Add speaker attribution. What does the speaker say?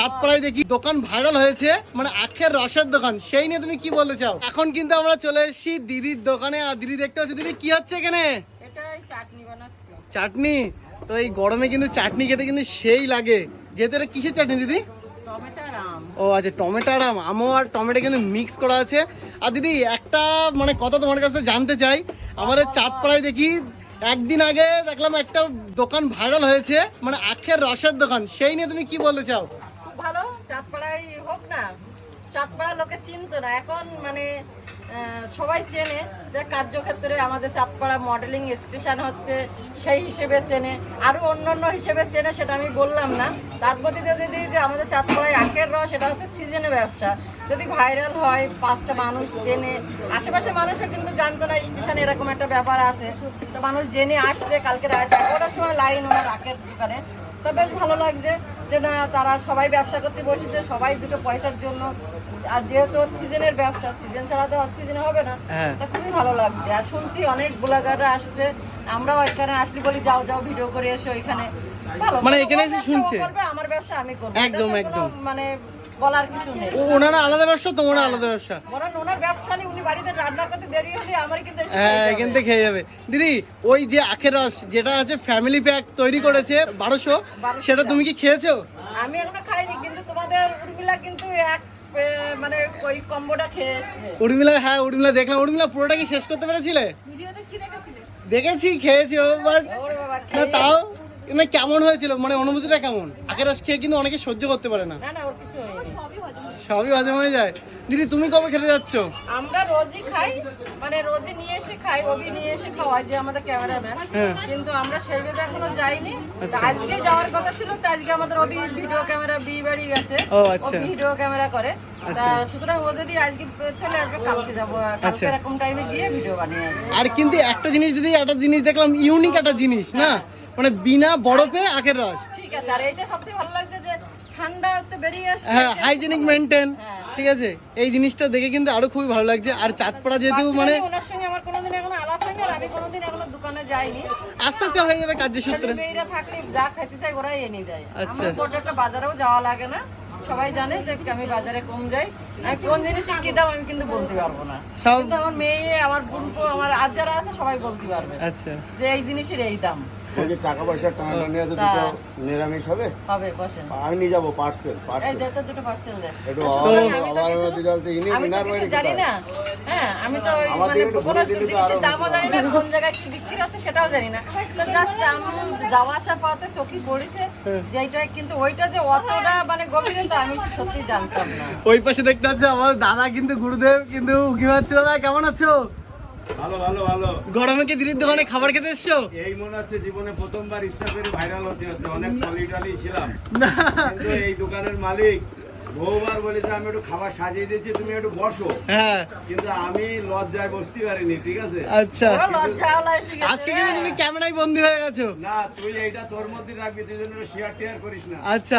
Speaker 1: চাঁদপাড়ায় দেখি দোকান ভাইরাল হয়েছে মানে আখের রসের দোকান। সেই নিয়ে তুমি কি বলতে চাও? এখন কিন্তু আমরা চলে এসেছি দিদির দোকানে আর দিদি দেখতে পাচ্ছি দিদি কি হচ্ছে এখানে?
Speaker 2: চাটনি
Speaker 1: তো এই গরমে কিন্তু চাটনি খেতে কিন্তু সেই লাগে। যেহেতু এটা কিসের চাটনি দিদি?
Speaker 2: টমেটো আর আম।
Speaker 1: ও আচ্ছা টমেটো আর আম। আমও আর টমেটো কিন্তু মিক্স করা আছে। আর দিদি একটা মানে কথা তোমার কাছে জানতে চাই। আমাদের চাঁদপাড়ায় দেখি একদিন আগে দেখলাম একটা দোকান ভাইরাল হয়েছে মানে আখের রসের দোকান। সেই নিয়ে তুমি কি বলতে চাও?
Speaker 2: চাঁদপাড়ায় হোক না চাঁদপাড়া লোকে চিনতো না। এখন মানে সবাই চেনে যে কার্যক্ষেত্রে আমাদের চাঁদপাড়া মডেলিং স্টেশন হচ্ছে, সেই হিসেবে চেনে। আরও অন্য অন্য হিসেবে চেনে সেটা আমি বললাম না। তার মধ্যে যদি যে আমাদের চাঁদপাড়ায় আখের রস এটা হচ্ছে সিজনের ব্যবসা। যদি ভাইরাল হয়, পাঁচটা মানুষ জেনে আশেপাশে মানুষও কিন্তু জানতো না স্টেশনে এরকম একটা ব্যাপার আছে। তো মানুষ জেনে আসছে, কালকে রাত এগারোটার সময় লাইন ওনার আখের দোকানে। তো বেশ ভালো লাগছে যে না তারা সবাই ব্যবসা করতে বসেছে সবাই দুটো পয়সার জন্য। আর যেহেতু সিজনের ব্যবসা সিজন ছাড়া তো সিজনে হবে না।
Speaker 1: হ্যাঁ।
Speaker 2: তা খুবই ভালো লাগছে। আর শুনছি অনেক ব্লগাররা আসছে। আমরাও এখানে আসলি বলি যাও যাও ভিডিও করে এসো এখানে।
Speaker 1: মানে এখানে শুনছে?
Speaker 2: আমার ব্যবসা আমি করব।
Speaker 1: একদম, একদম।
Speaker 2: মানে বলার কিছু নেই।
Speaker 1: ও ওনারা আলাদা ব্যবসা তোমরা আলাদা ব্যবসা।
Speaker 2: বরং ওনার ব্যবসা নেই উনি বাড়িতে রান্না করতে দেরি হলে আমার কিন্তু
Speaker 1: হ্যাঁ এখান থেকে খেয়ে যাবে। দিদি ওই যে আখের রস যেটা আছে ফ্যামিলি প্যাক তৈরি করেছে বারোশো সেটা তুমি কি খেয়েছো?
Speaker 2: আমি এখনও খাইনি কিন্তু তোমাদের উর্মিলা কিন্তু এক মানে ওই কম্বোটা খেয়ে
Speaker 1: উর্মিলা হ্যাঁ উর্মিলা দেখলাম। উর্মিলা পুরোটা কি শেষ করতে পেরেছিলে? দেখেছি খেয়েছি বাট তাও মানে কেমন হয়েছিল? মানে অনুভূতিটা কেমন? আখের রস খেয়ে কিন্তু অনেকে সহ্য করতে পারে না।
Speaker 2: না না ওর কিছু হয়নি।
Speaker 1: সবই হজম হয়ে যায়। দিদি তুমি কবে খেতে যাচ্ছ?
Speaker 2: আমরা রোজই খাই মানে রোজই নিয়ে এসে খাই অভি নিয়ে এসে খাওয়াই যে আমাদের ক্যামেরাম্যান
Speaker 1: হ্যাঁ।
Speaker 2: কিন্তু আমরা সেইভাবে এখনও যাইনি। তা
Speaker 1: আচ্ছা।
Speaker 2: আজকে যাওয়ার কথা ছিল তো আজকে আমাদের অভি ভিডিও ক্যামেরা বিয়ে বাড়ি গেছে।
Speaker 1: ও
Speaker 2: ও
Speaker 1: আচ্ছা
Speaker 2: ভিডিও ক্যামেরা করে। তা
Speaker 1: আচ্ছা।
Speaker 2: সুতরাং ও যদি আজকে চলে আসবে কালকে যাব। কালকে
Speaker 1: আচ্ছা।
Speaker 2: এরকম টাইমে গিয়ে ভিডিও বানিয়ে
Speaker 1: আর কিন্তু একটা জিনিস দিদি একটা জিনিস দেখলাম ইউনিক একটা জিনিস না? মানে বিনা বরফে আখের রস।
Speaker 2: ঠিক আছে আর এটা সবচেয়ে ভালো লাগছে যে ঠান্ডা তো বেরিয়ে আসছে।
Speaker 1: হ্যাঁ হাইজেনিক
Speaker 2: হ্যাঁ।
Speaker 1: ঠিক আছে? এই জিনিসটা দেখে কিন্তু আরও খুবই ভালো লাগছে। আর চাঁদপাড়া যেহেতু মানে
Speaker 2: ওনার সঙ্গে আমার কোনোদিন এখনও আলাপ হয়নি আর আমি কোনোদিন এখনও দোকানে যাইনি।
Speaker 1: আস্তে আস্তে হয়ে যাবে কার্যসূত্রে
Speaker 2: মেয়েরা থাকলে যা খেতে চাই এনে দেয়।
Speaker 1: আচ্ছা।
Speaker 2: বাজারেও যাওয়া লাগে না। সবাই জানে যে আমি বাজারে কম যাই। আমি কোন জিনিসের কি দাম আমি কিন্তু বলতে পারব না। কিন্তু আমার মেয়ে আমার বোনপো আমার আর যারা আছে সবাই বলতে পারবে।
Speaker 1: আচ্ছা।
Speaker 2: যে এই জিনিসের এই দাম।
Speaker 3: ওই যে টাকা পয়সা আছে দুটো নিরামিষ হবে?
Speaker 2: হবে বসেন।
Speaker 3: আমি নিয়ে যাব পার্সেল
Speaker 2: এই
Speaker 3: পার্সেল
Speaker 2: তো দুটো পার্সেল
Speaker 3: একটু আবার-
Speaker 2: তো
Speaker 3: ইনি বাইরে
Speaker 2: জানি না। হ্যাঁ আমি তো মানে কোনো
Speaker 3: ঘুরে দিলে তো
Speaker 2: জিনিসের দামও জানি না কোন জায়গায় কি বিক্রি আছে সেটাও জানি না। জাস্ট আমি যাওয়া আসার পথে চোখে পড়েছে। যেটা কিন্তু ওইটা যে অতটা মানে গভীরতা আমি সত্যি জানতাম না।
Speaker 1: ওই পাশে দেখতে পাচ্ছ আমার দাদা কিন্তু গুরুদেব কিন্তু উকি মারছে দাদা কেমন আছো?
Speaker 3: ভালো ভালো ভালো।
Speaker 1: গরমে কি দিদির দোকানে খাবার খেতে এসছো?
Speaker 3: এই মনে হচ্ছে জীবনে প্রথমবার ভাইরাল হতে হচ্ছে। অনেক টলি ছিলাম। কিন্তু এই দোকানের মালিক বহুবার বলেছে আমি একটু খাবার সাজিয়ে দিয়েছি তুমি একটু বসো।
Speaker 1: হ্যাঁ।
Speaker 3: কিন্তু আমি লজ্জায় বসতে পারিনি ঠিক আছে?
Speaker 1: আচ্ছা। আজকে কিন্তু তুমি ক্যামেরায় বন্দি হয়ে গেছো?
Speaker 3: না তুই এইটা তোর মধ্যে রাখবি তুই জন্য শেয়ার টেয়ার করিস না।
Speaker 1: আচ্ছা।